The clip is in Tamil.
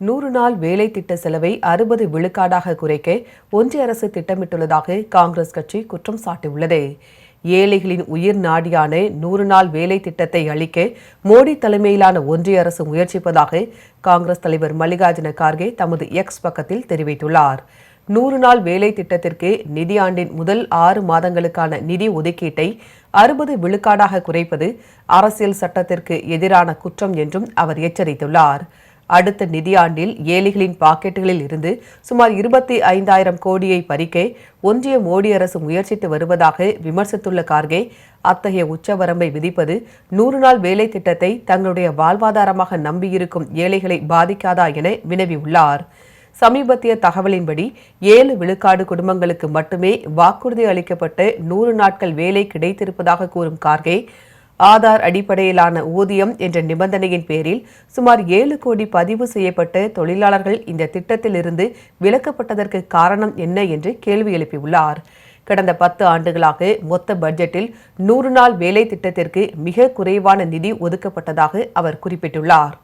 நூறு நாள் வேலை திட்ட செலவை அறுபது விழுக்காடாக குறைக்க ஒன்றிய அரசு திட்டமிட்டுள்ளதாக காங்கிரஸ் கட்சி குற்றம் சாட்டியுள்ளது. ஏழைகளின் உயிர் நாடியான நூறு நாள் வேலை திட்டத்தை அளிக்க மோடி தலைமையிலான ஒன்றிய அரசு முயற்சிப்பதாக காங்கிரஸ் தலைவர் மல்லிகார்ஜுன கார்கே தமது எக்ஸ் பக்கத்தில் தெரிவித்துள்ளார். நூறு நாள் வேலை திட்டத்திற்கு நிதியாண்டின் முதல் ஆறு மாதங்களுக்கான நிதி ஒதுக்கீட்டை அறுபது விழுக்காடாக குறைப்பது அரசியல் சட்டத்திற்கு எதிரான குற்றம் என்றும் அவர் எச்சரித்துள்ளார். அடுத்த நிதியாண்டில் ஏழைகளின் பாக்கெட்டுகளில் இருந்து சுமார் இருபத்தி ஐந்தாயிரம் கோடியை பறிக்க ஒன்றிய மோடி அரசு முயற்சித்து வருவதாக விமர்சித்துள்ள கார்கே அத்தகைய உச்சவரம்பை விதிப்பது நூறு நாள் வேலை திட்டத்தை தங்களுடைய வாழ்வாதாரமாக நம்பியிருக்கும் ஏழைகளை பாதிக்காதா என வினவியுள்ளார். சமீபத்திய தகவலின்படி ஏழு விழுக்காடு குடும்பங்களுக்கு மட்டுமே வாக்குறுதி அளிக்கப்பட்ட நூறு நாட்கள் வேலை கிடைத்திருப்பதாக கூறும் கார்கே ஆதார் அடிப்படையிலான ஊதியம் என்ற நிபந்தனையின் பேரில் சுமார் ஏழு கோடி பதிவு செய்யப்பட்ட தொழிலாளர்கள் இந்த திட்டத்திலிருந்து விலக்கப்பட்டதற்கு காரணம் என்ன என்று கேள்வி எழுப்பியுள்ளார். கடந்த பத்து ஆண்டுகளாக மொத்த பட்ஜெட்டில் நூறு நாள் வேலை திட்டத்திற்கு மிக குறைவான நிதி ஒதுக்கப்பட்டதாக அவர் குறிப்பிட்டுள்ளார்.